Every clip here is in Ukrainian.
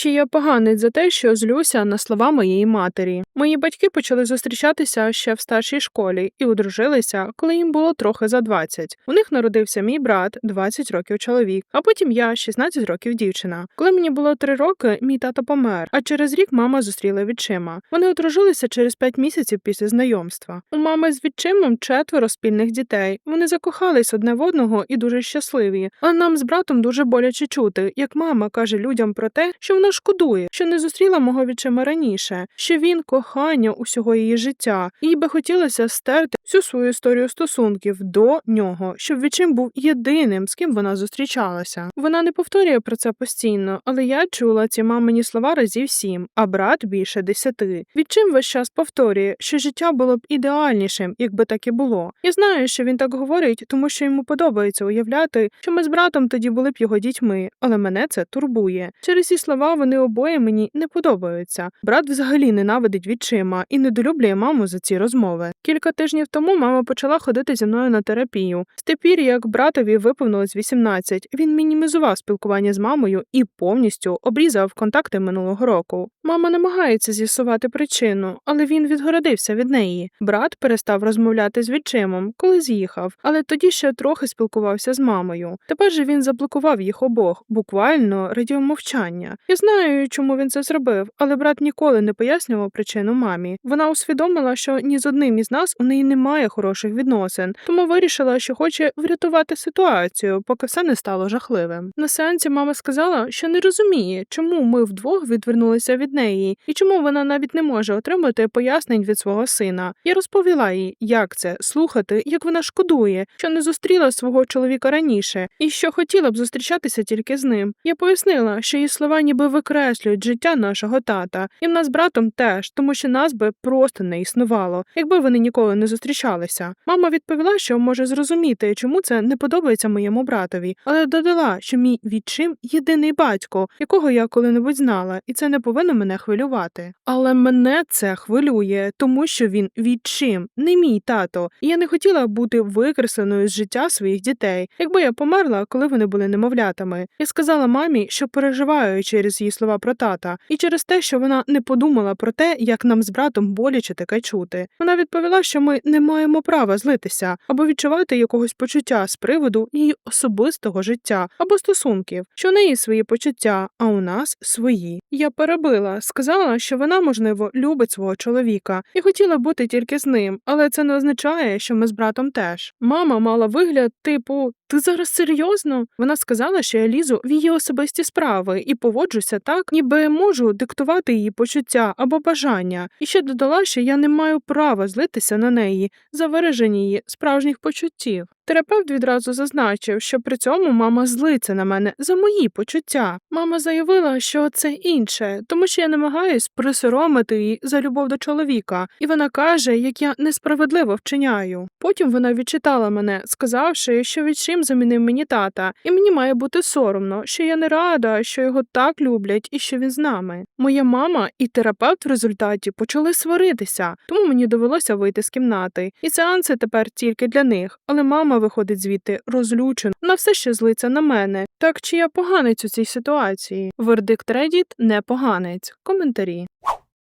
Чи я поганець за те, що злюся на слова моєї матері? Мої батьки почали зустрічатися ще в старшій школі і одружилися, коли їм було трохи за 20. У них народився мій брат, 20 років чоловік, а потім я 16 років дівчина. Коли мені було 3 роки, мій тато помер, а через рік мама зустріла відчима. Вони одружилися через 5 місяців після знайомства. У мами з відчимом четверо спільних дітей. Вони закохались одне в одного і дуже щасливі. А нам з братом дуже боляче чути, як мама каже людям про те, що вона шкодує, що не зустріла мого відчима раніше, що він кохання усього її життя, їй би хотілося стерти всю свою історію стосунків до нього, щоб відчим був єдиним, з ким вона зустрічалася. Вона не повторює про це постійно, але я чула ці мамині слова разів сім, а брат більше десяти. Відчим весь час повторює, що життя було б ідеальнішим, якби так і було. Я знаю, що він так говорить, тому що йому подобається уявляти, що ми з братом тоді були б його дітьми, але мене це турбує. Через ці слова вони обоє мені не подобаються. Брат взагалі ненавидить відчима і недолюблює маму за ці розмови. Кілька тижнів тому мама почала ходити зі мною на терапію. З тепер, як братові виповнилось 18, він мінімізував спілкування з мамою і повністю обрізав контакти минулого року. Мама намагається з'ясувати причину, але він відгородився від неї. Брат перестав розмовляти з відчимом, коли з'їхав, але тоді ще трохи спілкувався з мамою. Тепер же він заблокував їх обох, буквально радіо мовчання. Я знаю, чому він це зробив, але брат ніколи не пояснював причину мамі. Вона усвідомила, що ні з одним із нас у неї немає хороших відносин, тому вирішила, що хоче врятувати ситуацію, поки все не стало жахливим. На сеансі мама сказала, що не розуміє, чому ми вдвох відвернулися від неї, і чому вона навіть не може отримати пояснень від свого сина. Я розповіла їй, як це слухати, як вона шкодує, що не зустріла свого чоловіка раніше, і що хотіла б зустрічатися тільки з ним. Я пояснила, що її слова ніби викреслюють життя нашого тата, і в нас братом теж, тому що нас би просто не існувало, якби вони ніколи не зустрічалися. Мама відповіла, що може зрозуміти, чому це не подобається моєму братові, але додала, що мій відчим єдиний батько, якого я коли-небудь знала, і це не повинно мене хвилювати. Але мене це хвилює, тому що він відчим, не мій тато, і я не хотіла бути викресленою з життя своїх дітей, якби я померла, коли вони були немовлятами. Я сказала мамі, що переживаю через її слова про тата, і через те, що вона не подумала про те, як нам з братом боляче таке чути. Вона відповіла, що ми не маємо права злитися або відчувати якогось почуття з приводу її особистого життя або стосунків, що у неї свої почуття, а у нас свої. Я перебила, сказала, що вона, можливо, любить свого чоловіка і хотіла бути тільки з ним, але це не означає, що ми з братом теж. Мама мала вигляд, типу, ти зараз серйозно? Вона сказала, що я лізу в її особисті справи і поводжуся так, ніби можу диктувати її почуття або бажання, і ще додала, що я не маю права злитися на неї за вираження її справжніх почуттів. Терапевт відразу зазначив, що при цьому мама злиться на мене за мої почуття. Мама заявила, що це інше, тому що я намагаюсь присоромити її за любов до чоловіка, і вона каже, як я несправедливо вчиняю. Потім вона відчитала мене, сказавши, що відчим замінив мені тата, і мені має бути соромно, що я не рада, що його так люблять і що він з нами. Моя мама і терапевт в результаті почали сваритися, тому мені довелося вийти з кімнати. І сеанси тепер тільки для них, але мама виходить звідти розлючена, вона все ще злиться на мене. Так чи я поганець у цій ситуації? Вердикт Reddit – не поганець. Коментарі.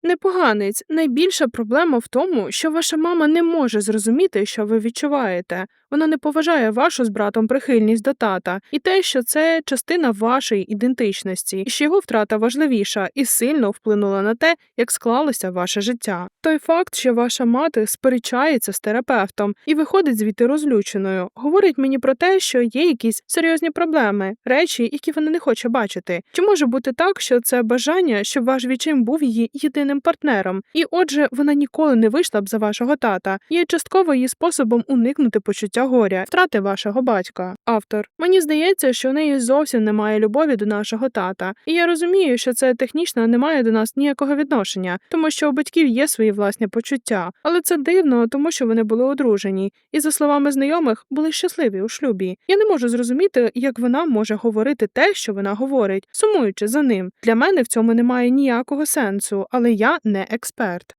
Непоганець. Найбільша проблема в тому, що ваша мама не може зрозуміти, що ви відчуваєте. Вона не поважає вашу з братом прихильність до тата і те, що це частина вашої ідентичності, і що його втрата важливіша і сильно вплинула на те, як склалося ваше життя. Той факт, що ваша мати сперечається з терапевтом і виходить звідти розлюченою, говорить мені про те, що є якісь серйозні проблеми, речі, які вона не хоче бачити. Чи може бути так, що це бажання, щоб ваш відчим був її єдиним партнером, і отже, вона ніколи не вийшла б за вашого тата, є частково її способом уникнути почуття горя, втрати вашого батька. Автор мені здається, що у неї зовсім немає любові до нашого тата, і я розумію, що це технічно не має до нас ніякого відношення, тому що у батьків є свої власні почуття, але це дивно, тому що вони були одружені, і за словами знайомих були щасливі у шлюбі. Я не можу зрозуміти, як вона може говорити те, що вона говорить, сумуючи за ним. Для мене в цьому немає ніякого сенсу, але я не експерт.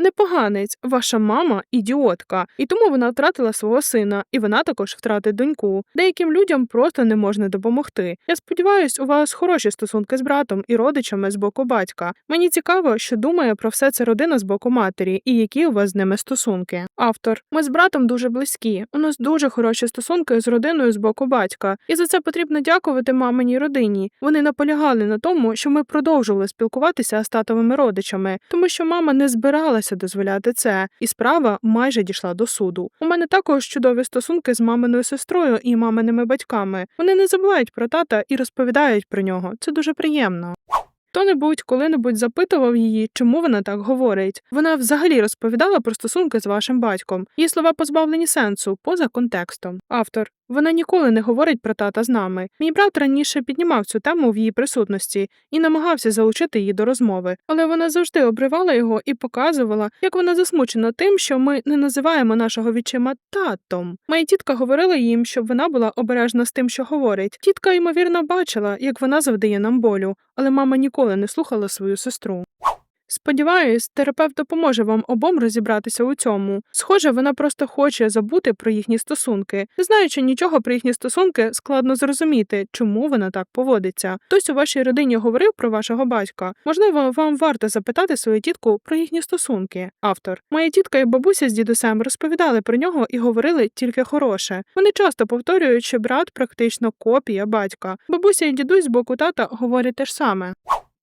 Непоганець, ваша мама ідіотка, і тому вона втратила свого сина, і вона також втратить доньку. Деяким людям просто не можна допомогти. Я сподіваюся, у вас хороші стосунки з братом і родичами з боку батька. Мені цікаво, що думає про все це родина з боку матері, і які у вас з ними стосунки. Автор, ми з братом дуже близькі. У нас дуже хороші стосунки з родиною з боку батька, і за це потрібно дякувати маминій родині. Вони наполягали на тому, що ми продовжували спілкуватися з татовими родичами, тому що мама не збиралася дозволяти це, і справа майже дійшла до суду. У мене також чудові стосунки з маминою сестрою і маминими батьками. Вони не забувають про тата і розповідають про нього. Це дуже приємно. Хто-небудь коли-небудь запитував її, чому вона так говорить. Вона взагалі розповідала про стосунки з вашим батьком. Її слова позбавлені сенсу, поза контекстом. Автор. Вона ніколи не говорить про тата з нами. Мій брат раніше піднімав цю тему в її присутності і намагався залучити її до розмови, але вона завжди обривала його і показувала, як вона засмучена тим, що ми не називаємо нашого відчима татом. Моя тітка говорила їм, щоб вона була обережна з тим, що говорить. Тітка, ймовірно, бачила, як вона завдає нам болю, але мама ніколи не слухала свою сестру. Сподіваюсь, терапевт допоможе вам обом розібратися у цьому. Схоже, вона просто хоче забути про їхні стосунки. Не знаючи нічого про їхні стосунки, складно зрозуміти, чому вона так поводиться. Хтось у вашій родині говорив про вашого батька. Можливо, вам варто запитати свою тітку про їхні стосунки. Автор моя тітка і бабуся з дідусем розповідали про нього і говорили тільки хороше. Вони часто повторюють, що брат практично копія батька. Бабуся і дідусь з боку тата говорять те ж саме.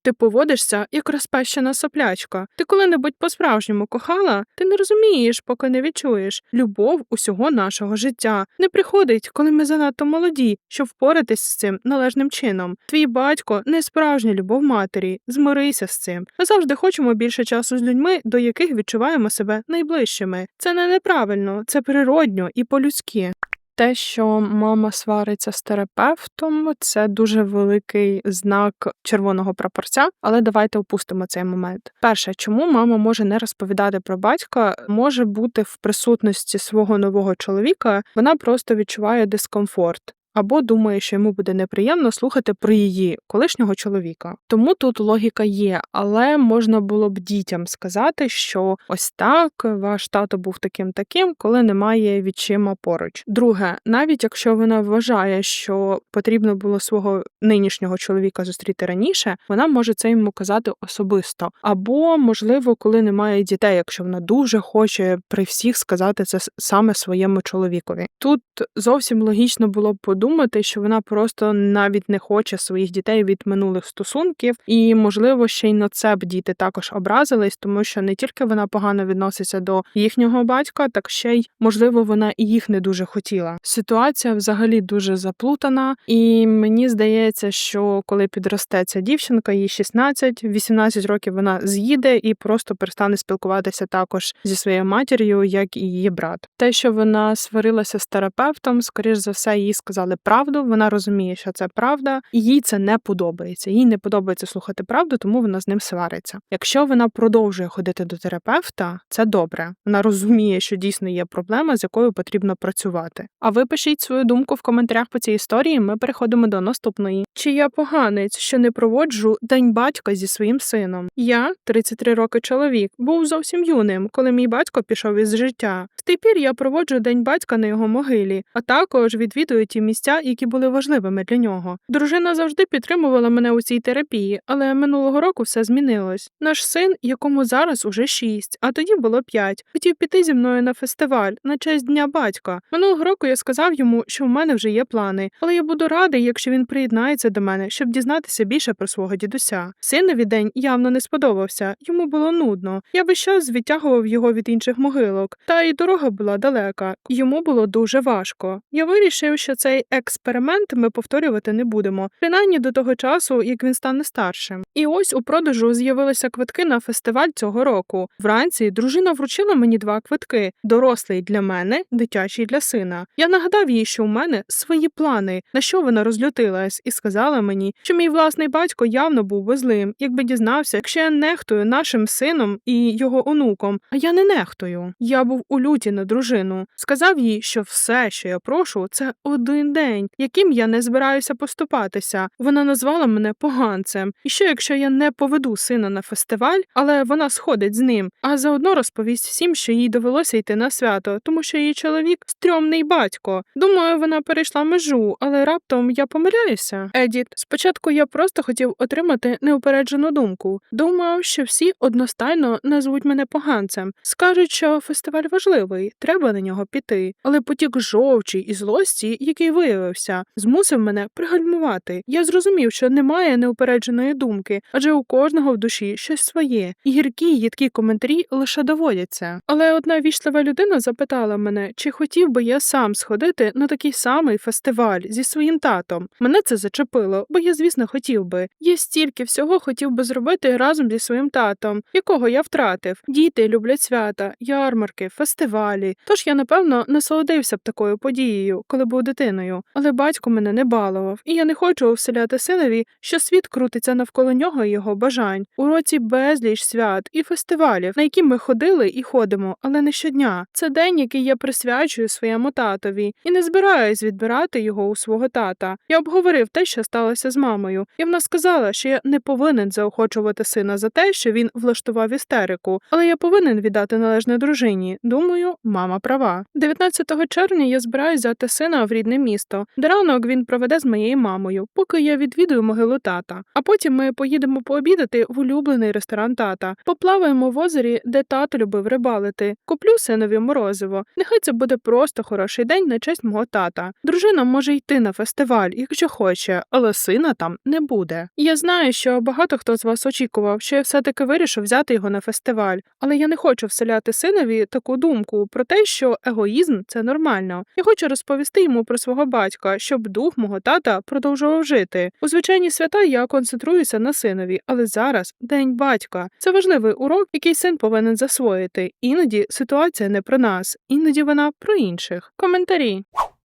Ти поводишся як розпещена соплячка. Ти коли-небудь по-справжньому кохала? Ти не розумієш, поки не відчуєш. Любов усього нашого життя не приходить, коли ми занадто молоді, щоб впоратись з цим належним чином. Твій батько не справжня любов матері. Змирися з цим. Ми завжди хочемо більше часу з людьми, до яких відчуваємо себе найближчими. Це не неправильно, це природньо і по-людськи. Те, що мама свариться з терапевтом, це дуже великий знак червоного прапорця, але давайте опустимо цей момент. Перше, чому мама може не розповідати про батька, може бути в присутності свого нового чоловіка, вона просто відчуває дискомфорт. Або думає, що йому буде неприємно слухати про її колишнього чоловіка. Тому тут логіка є, але можна було б дітям сказати, що ось так ваш тато був таким таким, коли немає відчима поруч. Друге, навіть якщо вона вважає, що потрібно було свого нинішнього чоловіка зустріти раніше, вона може це йому казати особисто. Або, можливо, коли немає дітей, якщо вона дуже хоче при всіх сказати це саме своєму чоловікові. Тут зовсім логічно було б подумати думати, що вона просто навіть не хоче своїх дітей від минулих стосунків, і можливо ще й на це б діти також образились, тому що не тільки вона погано відноситься до їхнього батька, так ще й можливо вона і їх не дуже хотіла. Ситуація взагалі дуже заплутана, і мені здається, що коли підросте ця дівчинка, їй 16-18 років вона з'їде і просто перестане спілкуватися також зі своєю матір'ю, як і її брат. Те, що вона сварилася з терапевтом, скоріш за все, їй сказали правду, вона розуміє, що це правда, і їй це не подобається. Їй не подобається слухати правду, тому вона з ним свариться. Якщо вона продовжує ходити до терапевта, це добре. Вона розуміє, що дійсно є проблема, з якою потрібно працювати. А ви пишіть свою думку в коментарях по цій історії. Ми переходимо до наступної. Чи я поганець, що не проводжу день батька зі своїм сином? Я, 33 роки чоловік, був зовсім юним, коли мій батько пішов із життя. З тих я проводжу день батька на його могилі, а також відвідую ті місця, які були важливими для нього. Дружина завжди підтримувала мене у цій терапії, але минулого року все змінилось. Наш син, якому зараз уже шість, а тоді було п'ять, хотів піти зі мною на фестиваль на честь дня батька. Минулого року я сказав йому, що в мене вже є плани, але я буду радий, якщо він приєднається до мене, щоб дізнатися більше про свого дідуся. Синові день явно не сподобався, йому було нудно. Я весь час відтягував його від інших могилок, та й дорога була далека. Йому було дуже важко. Я вирішив, що цей експеримент ми повторювати не будемо, принаймні до того часу, як він стане старшим. І ось у продажу з'явилися квитки на фестиваль цього року. Вранці дружина вручила мені два квитки: дорослий для мене, дитячий для сина. Я нагадав їй, що у мене свої плани, на що вона розлютилась, і сказала мені, що мій власний батько явно був би злим, якби дізнався, якщо я нехтую нашим сином і його онуком. А я не нехтую. Я був у люті на дружину. Сказав їй, що все, що я прошу, це один день, яким я не збираюся поступатися. Вона назвала мене поганцем. І що, якщо я не поведу сина на фестиваль, але вона сходить з ним, а заодно розповість всім, що їй довелося йти на свято, тому що її чоловік стрьомний батько. Думаю, вона перейшла межу, але раптом я помиляюся. Едіт, спочатку я просто хотів отримати неупереджену думку. Думав, що всі одностайно назвуть мене поганцем. Скажуть, що фестиваль важливий, треба на нього піти. Але потік жовчі і злості, який виявився, змусив мене пригальмувати. Я зрозумів, що немає неупередженої думки, адже у кожного в душі щось своє, і гіркі їдкі коментарі лише доводяться. Але одна вічлива людина запитала мене, чи хотів би я сам сходити на такий самий фестиваль зі своїм татом. Мене це зачепило, бо я, звісно, хотів би. Я стільки всього хотів би зробити разом зі своїм татом, якого я втратив. Діти люблять свята, ярмарки, фестивалі. Тож я, напевно, насолодився б такою подією, коли був дитиною. Але батько мене не балував, і я не хочу вселяти синові, що світ крутиться навколо нього і його бажань. У році безліч свят і фестивалів, на які ми ходили і ходимо, але не щодня. Це день, який я присвячую своєму татові, і не збираюсь відбирати його у свого тата. Я обговорив те, що сталося з мамою, і вона сказала, що я не повинен заохочувати сина за те, що він влаштував істерику, але я повинен віддати належне дружині. Думаю, мама права. 19 червня я збираюсь взяти сина в рідне місто, де ранок він проведе з моєю мамою, поки я відвідую могилу тата. А потім ми поїдемо пообідати в улюблений ресторан тата, поплаваємо в озері, де тато любив рибалити. Куплю синові морозиво. Нехай це буде просто хороший день на честь мого тата. Дружина може йти на фестиваль, якщо хоче, але сина там не буде. Я знаю, що багато хто з вас очікував, що я все-таки вирішив взяти його на фестиваль, але я не хочу вселяти синові таку думку про те, що егоїзм це нормально. Я хочу розповісти йому про свого батька, щоб дух мого тата продовжував жити. У звичайні свята я концентруюся на синові, але зараз день батька. Це важливий урок, який син повинен засвоїти. Іноді ситуація не про нас, іноді вона про інших. Коментарі.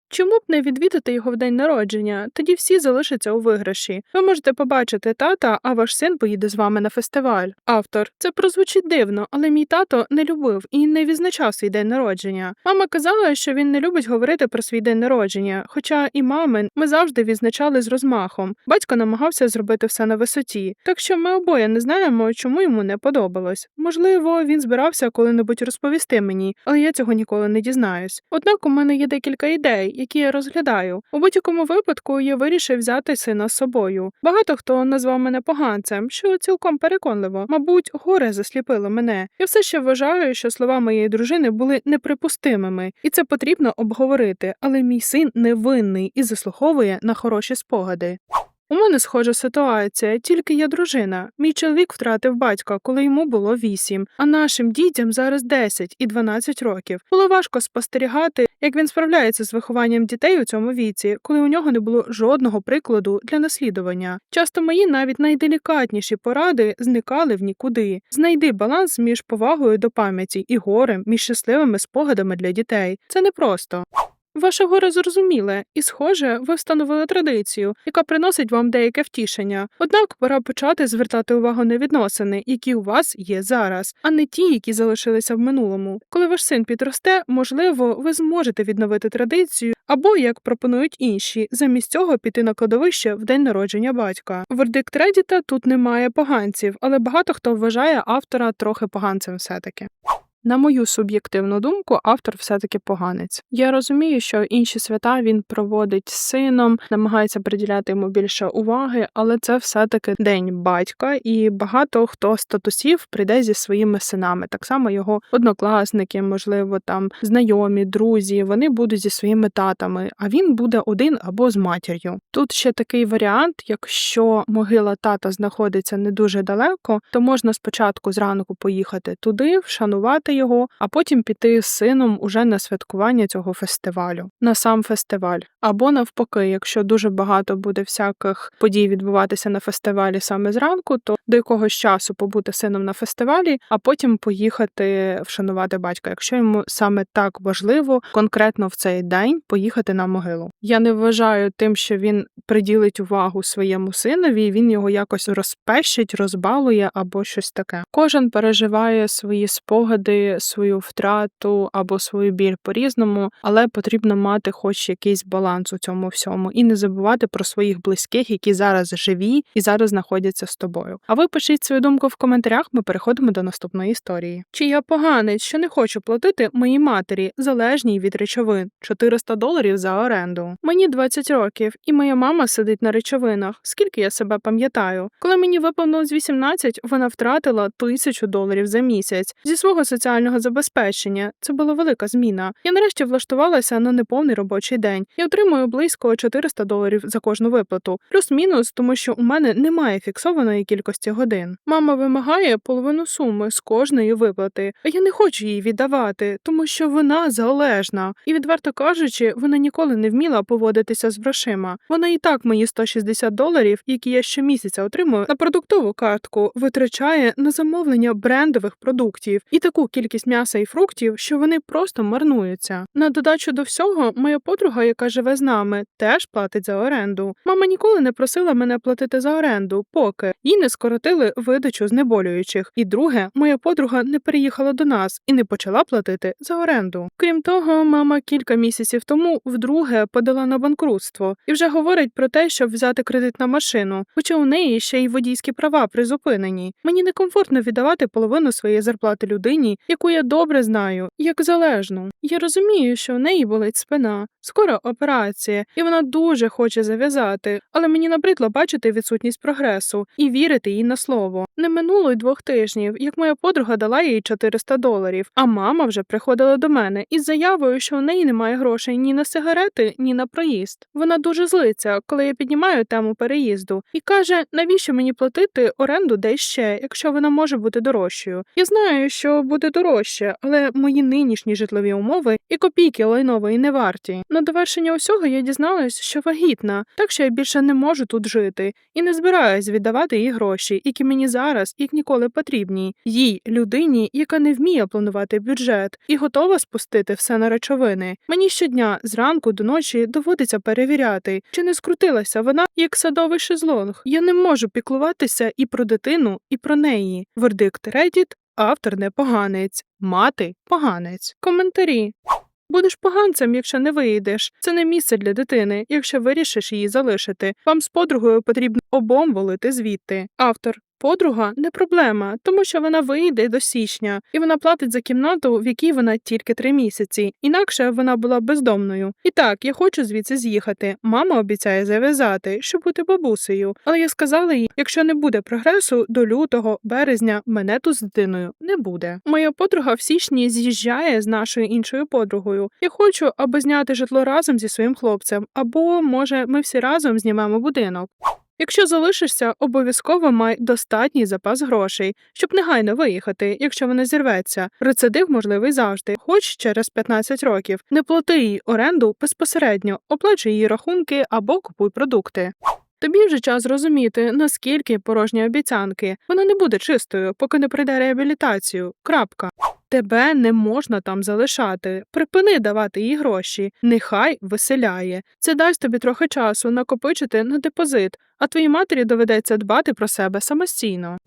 Чому б не відвідати його в день народження? Тоді всі залишаться у виграші. Ви можете побачити тата, а ваш син поїде з вами на фестиваль. Автор це прозвучить дивно, але мій тато не любив і не відзначав свій день народження. Мама казала, що він не любить говорити про свій день народження, хоча і мамин ми завжди відзначали з розмахом. Батько намагався зробити все на висоті, так що ми обоє не знаємо, чому йому не подобалось. Можливо, він збирався коли-небудь розповісти мені, але я цього ніколи не дізнаюсь. Однак у мене є декілька ідей які я розглядаю. У будь-якому випадку я вирішив взяти сина з собою. Багато хто назвав мене поганцем, що цілком переконливо. Мабуть, горе засліпило мене. Я все ще вважаю, що слова моєї дружини були неприпустимими, і це потрібно обговорити. Але мій син невинний і заслуховує на хороші спогади. У мене схожа ситуація, тільки я дружина. Мій чоловік втратив батька, коли йому було вісім, а нашим дітям зараз 10 і 12 років. Було важко спостерігати, як він справляється з вихованням дітей у цьому віці, коли у нього не було жодного прикладу для наслідування. Часто мої навіть найделікатніші поради зникали в нікуди. Знайди баланс між повагою до пам'яті і горем, між щасливими спогадами для дітей. Це непросто. Ваше горе зрозуміле, і, схоже, ви встановили традицію, яка приносить вам деяке втішення. Однак пора почати звертати увагу на відносини, які у вас є зараз, а не ті, які залишилися в минулому. Коли ваш син підросте, можливо, ви зможете відновити традицію, або як пропонують інші, замість цього піти на кладовище в день народження батька. Вердикт Редіта тут немає поганців, але багато хто вважає автора трохи поганцем все таки. На мою суб'єктивну думку, автор все-таки поганець. Я розумію, що інші свята він проводить з сином, намагається приділяти йому більше уваги, але це все-таки день батька, і багато хто статусів прийде зі своїми синами. Так само його однокласники, можливо, там знайомі, друзі. Вони будуть зі своїми татами, а він буде один або з матір'ю. Тут ще такий варіант: якщо могила тата знаходиться не дуже далеко, то можна спочатку зранку поїхати туди, вшанувати його, а потім піти з сином уже на святкування цього фестивалю, на сам фестиваль. Або навпаки, якщо дуже багато буде всяких подій відбуватися на фестивалі саме зранку, то до якогось часу побути сином на фестивалі, а потім поїхати вшанувати батька, якщо йому саме так важливо конкретно в цей день поїхати на могилу. Я не вважаю тим, що він приділить увагу своєму синові, і він його якось розпещить, розбалує або щось таке. Кожен переживає свої спогади, свою втрату або свою біль по-різному, але потрібно мати хоч якийсь баланс у цьому всьому і не забувати про своїх близьких, які зараз живі і зараз знаходяться з тобою. А ви пишіть свою думку в коментарях. Ми переходимо до наступної історії. Чи я поганець, що не хочу платити моїй матері залежній від речовин 400 доларів за оренду? Мені 20 років, і моя мама сидить на речовинах. Скільки я себе пам'ятаю? Коли мені виповнилось 18, вона втратила тисячу доларів за місяць зі свого соціального забезпечення. Це була велика зміна. Я нарешті влаштувалася на неповний робочий день і отримую близько 400 доларів за кожну виплату, плюс-мінус, тому що у мене немає фіксованої кількості годин. Мама вимагає половину суми з кожної виплати, а я не хочу її віддавати, тому що вона залежна. І відверто кажучи, вона ніколи не вміла поводитися з грошима. Вона і так мої 160 доларів, які я щомісяця отримую на продуктову картку, витрачає на замовлення брендових продуктів і таку кількість м'яса і фруктів, що вони просто марнуються. На додачу до всього, моя подруга, яка живе з нами, теж платить за оренду. Мама ніколи не просила мене платити за оренду, поки їй не скоротили видачу знеболюючих. І друге, моя подруга не переїхала до нас і не почала платити за оренду. Крім того, мама кілька місяців тому вдруге подала на банкрутство і вже говорить про те, щоб взяти кредит на машину, хоча у неї ще й водійські права призупинені. Мені некомфортно віддавати половину своєї зарплати людині, яку я добре знаю, як залежну. Я розумію, що у неї болить спина, скоро операція, і вона дуже хоче зав'язати, але мені набридло бачити відсутність прогресу і вірити їй на слово. Не минуло й двох тижнів, як моя подруга дала їй 400 доларів, а мама вже приходила до мене із заявою, що у неї немає грошей ні на сигарети, ні на проїзд. Вона дуже злиться, коли я піднімаю тему переїзду, і каже, навіщо мені платити оренду де ще, якщо вона може бути дорожчою. Я знаю, що буде дорожче, але мої нинішні житлові умови і копійки лайнової не варті. На довершення усього я дізналась, що вагітна, так що я більше не можу тут жити і не збираюсь віддавати їй гроші, які мені зараз як ніколи потрібні, їй людині, яка не вміє планувати бюджет і готова спустити все на речовини. Мені щодня зранку до ночі доводиться перевіряти, чи не скрутилася вона як садовий шезлонг. Я не можу піклуватися і про дитину, і про неї. Вердикт Reddit Автор не поганець, мати поганець. Коментарі. Будеш поганцем, якщо не виїдеш. Це не місце для дитини, якщо вирішиш її залишити. Вам з подругою потрібно обом волити звідти. Автор. Подруга не проблема, тому що вона вийде до січня, і вона платить за кімнату, в якій вона тільки три місяці. Інакше вона була бездомною. І так, я хочу звідси з'їхати. Мама обіцяє зав'язати, щоб бути бабусею. Але я сказала їй, якщо не буде прогресу до лютого, березня, мене тут з дитиною не буде. Моя подруга в січні з'їжджає з нашою іншою подругою. Я хочу, аби зняти житло разом зі своїм хлопцем, або може ми всі разом знімемо будинок. Якщо залишишся, обов'язково май достатній запас грошей, щоб негайно виїхати, якщо вона зірветься. Рецидив можливий завжди, хоч через 15 років. Не плати їй оренду безпосередньо, оплачуй її рахунки або купуй продукти. Тобі вже час зрозуміти, наскільки порожні обіцянки. Вона не буде чистою, поки не пройде реабілітацію. Крапка. Тебе не можна там залишати. Припини давати їй гроші. Нехай виселяє. Це дасть тобі трохи часу накопичити на депозит, а твоїй матері доведеться дбати про себе самостійно.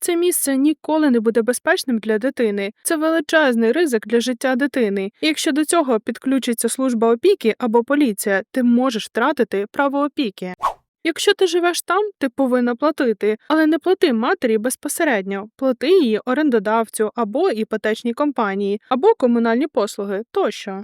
Це місце ніколи не буде безпечним для дитини. Це величезний ризик для життя дитини. І якщо до цього підключиться служба опіки або поліція, ти можеш втратити право опіки. Якщо ти живеш там, ти повинна платити, але не плати матері безпосередньо, плати її орендодавцю або іпотечній компанії, або комунальні послуги тощо.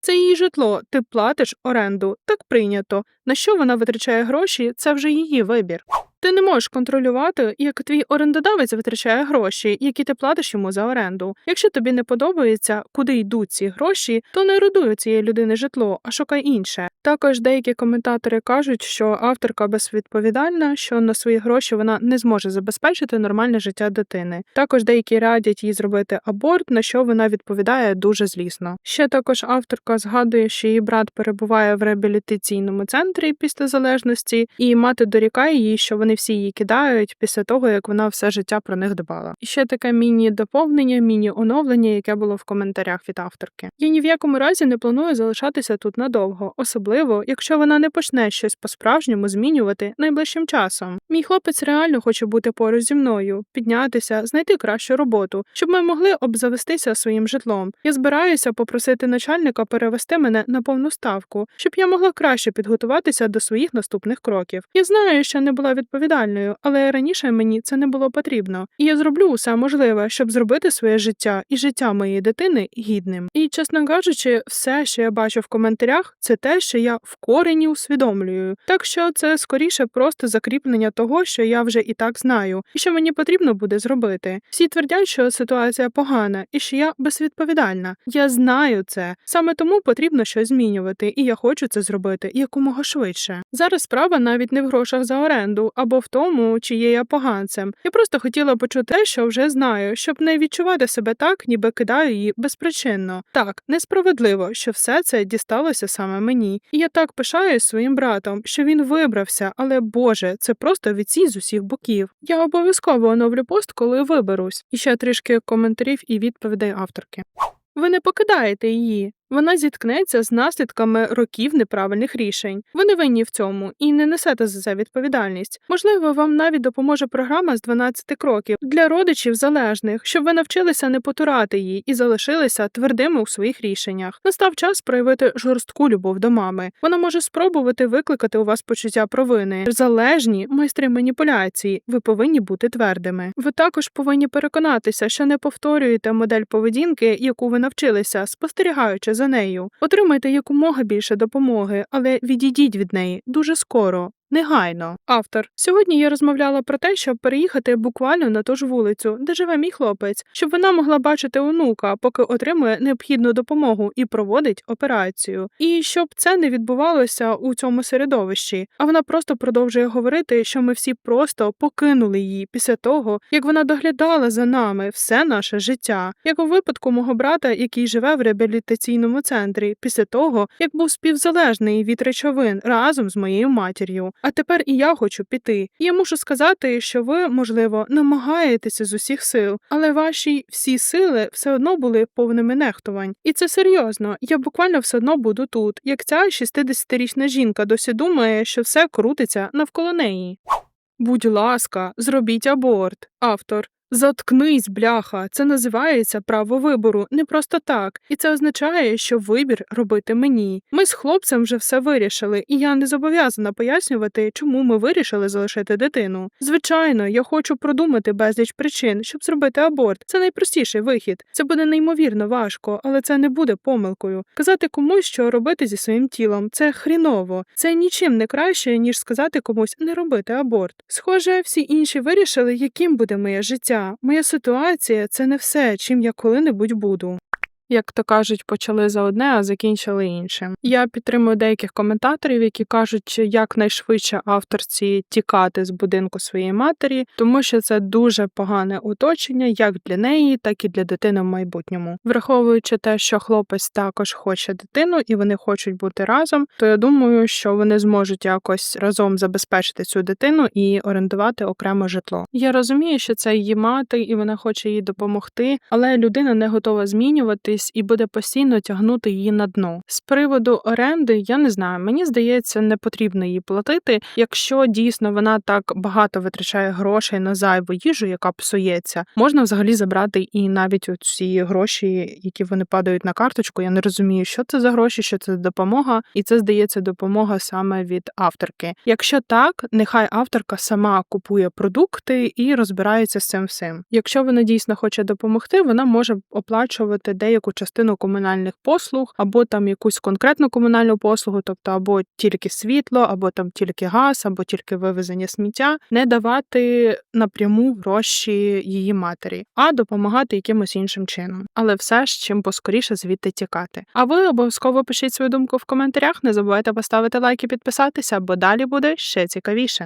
Це її житло, ти платиш оренду, так прийнято. На що вона витрачає гроші, це вже її вибір. Ти не можеш контролювати, як твій орендодавець витрачає гроші, які ти платиш йому за оренду. Якщо тобі не подобається, куди йдуть ці гроші, то не орендуй у цієї людини житло, а шукай інше. Також деякі коментатори кажуть, що авторка безвідповідальна, що на свої гроші вона не зможе забезпечити нормальне життя дитини. Також деякі радять їй зробити аборт, на що вона відповідає дуже злісно. Ще також авторка згадує, що її брат перебуває в реабілітаційному центрі після залежності, і мати дорікає їй, що вони вони всі її кидають після того, як вона все життя про них дбала. І ще таке міні-доповнення, міні-оновлення, яке було в коментарях від авторки. Я ні в якому разі не планую залишатися тут надовго, особливо якщо вона не почне щось по-справжньому змінювати найближчим часом. Мій хлопець реально хоче бути поруч зі мною, піднятися, знайти кращу роботу, щоб ми могли обзавестися своїм житлом. Я збираюся попросити начальника перевести мене на повну ставку, щоб я могла краще підготуватися до своїх наступних кроків. Я знаю, що не була відповідальною, але раніше мені це не було потрібно, і я зроблю усе можливе, щоб зробити своє життя і життя моєї дитини гідним. І чесно кажучи, все, що я бачу в коментарях, це те, що я в корені усвідомлюю. Так що це скоріше просто закріплення того, що я вже і так знаю, і що мені потрібно буде зробити. Всі твердять, що ситуація погана і що я безвідповідальна. Я знаю це. Саме тому потрібно щось змінювати, і я хочу це зробити якомога швидше. Зараз справа навіть не в грошах за оренду або в тому, чи є я поганцем. Я просто хотіла почути те, що вже знаю, щоб не відчувати себе так, ніби кидаю її безпричинно. Так, несправедливо, що все це дісталося саме мені. І я так пишаюсь своїм братом, що він вибрався, але Боже, це просто відсій з усіх боків. Я обов'язково оновлю пост, коли виберусь. І ще трішки коментарів і відповідей авторки. Ви не покидаєте її. Вона зіткнеться з наслідками років неправильних рішень. Ви не винні в цьому і не несете за це відповідальність. Можливо, вам навіть допоможе програма з 12 кроків для родичів залежних, щоб ви навчилися не потурати її і залишилися твердими у своїх рішеннях. Настав час проявити жорстку любов до мами. Вона може спробувати викликати у вас почуття провини. Залежні майстри маніпуляції. Ви повинні бути твердими. Ви також повинні переконатися, що не повторюєте модель поведінки, яку ви навчилися, спостерігаючи за нею. Отримайте якомога більше допомоги, але відійдіть від неї дуже скоро. Негайно. Автор. Сьогодні я розмовляла про те, щоб переїхати буквально на ту ж вулицю, де живе мій хлопець, щоб вона могла бачити онука, поки отримує необхідну допомогу і проводить операцію. І щоб це не відбувалося у цьому середовищі. А вона просто продовжує говорити, що ми всі просто покинули її після того, як вона доглядала за нами все наше життя, як у випадку мого брата, який живе в реабілітаційному центрі, після того, як був співзалежний від речовин разом з моєю матір'ю. А тепер і я хочу піти. Я мушу сказати, що ви, можливо, намагаєтеся з усіх сил, але ваші всі сили все одно були повними нехтувань. І це серйозно. Я буквально все одно буду тут. Як ця 60-річна жінка досі думає, що все крутиться навколо неї. Будь ласка, зробіть аборт. Автор. Заткнись, бляха, це називається право вибору не просто так, і це означає, що вибір робити мені. Ми з хлопцем вже все вирішили, і я не зобов'язана пояснювати, чому ми вирішили залишити дитину. Звичайно, я хочу продумати безліч причин, щоб зробити аборт. Це найпростіший вихід. Це буде неймовірно важко, але це не буде помилкою. Казати комусь, що робити зі своїм тілом, це хріново. Це нічим не краще, ніж сказати комусь не робити аборт. Схоже, всі інші вирішили, яким буде моє життя. Моя ситуація це не все, чим я коли-небудь буду. Як то кажуть, почали за одне, а закінчили іншим. Я підтримую деяких коментаторів, які кажуть, якнайшвидше авторці тікати з будинку своєї матері, тому що це дуже погане оточення, як для неї, так і для дитини в майбутньому. Враховуючи те, що хлопець також хоче дитину і вони хочуть бути разом, то я думаю, що вони зможуть якось разом забезпечити цю дитину і орендувати окремо житло. Я розумію, що це її мати, і вона хоче їй допомогти, але людина не готова змінюватись і буде постійно тягнути її на дно. З приводу оренди, я не знаю, мені здається, не потрібно її платити, якщо дійсно вона так багато витрачає грошей на зайву їжу, яка псується, можна взагалі забрати і навіть ці гроші, які вони падають на карточку. Я не розумію, що це за гроші, що це допомога, і це здається допомога саме від авторки. Якщо так, нехай авторка сама купує продукти і розбирається з цим всім. Якщо вона дійсно хоче допомогти, вона може оплачувати деяку частину комунальних послуг, або там якусь конкретну комунальну послугу, тобто або тільки світло, або там тільки газ, або тільки вивезення сміття, не давати напряму гроші її матері, а допомагати якимось іншим чином. Але все ж чим поскоріше звідти тікати. А ви обов'язково пишіть свою думку в коментарях. Не забувайте поставити лайк і підписатися, бо далі буде ще цікавіше.